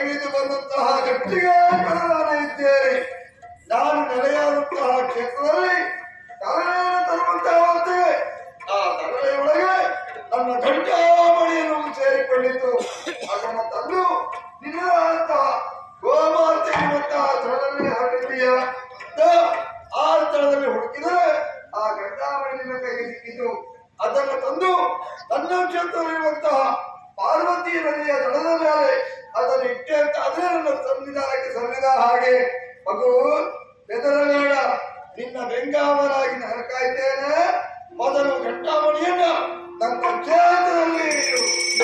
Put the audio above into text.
ತಲೆಗಿಳಿದು ಬಂದಂತಹ ಗಟ್ಟಿಗೆ ನಾನು ಇದ್ದೇನೆ. ನಾನು ನೆಲೆಯಾದಂತಹ ಕ್ಷೇತ್ರದಲ್ಲಿ ತರಳೆಯನ್ನು ತರುವಂತಹ ಆ ತರಳೆಯೊಳಗೆ ನನ್ನ ಗಂಟಾಮಣಿಯನ್ನು ಸೇರಿಕೊಂಡಿತ್ತು. ಅದನ್ನು ತಂದು ನಿನ್ನಂತಹ ಗೋಮಾತೆ ಇರುವಂತಹ ಸ್ಥಳದಲ್ಲಿ ಹರಡಿದೆಯ ಆ ಸ್ಥಳದಲ್ಲಿ ಹುಡುಕಿದರೆ ಆ ಗಂಟಾಮಣಿ ನಿನ್ನ ಸಿಕ್ಕಿತು. ಅದನ್ನು ತಂದು ನನ್ನ ಕ್ಷೇತ್ರದಲ್ಲಿರುವಂತಹ ಪಾರ್ವತಿ ನದಿಯ ದಡದ ಮೇಲೆ ಅದನ್ನು ಇಟ್ಟೆ ಅಂತ ಅದೇ ನನ್ನ ಸಂವಿಧಾನಕ್ಕೆ ಸಂವಿಧಾನ ಹಾಗೆ ಮಗು, ಬೆದರಬೇಡ ನಿನ್ನ ಬೆಂಗಾವರಾಗಿ ನಾನು ಕಾಯ್ತೇನೆ ಮೊದಲು ಘಟ್ಟಾಮಣಿಯನ್ನ.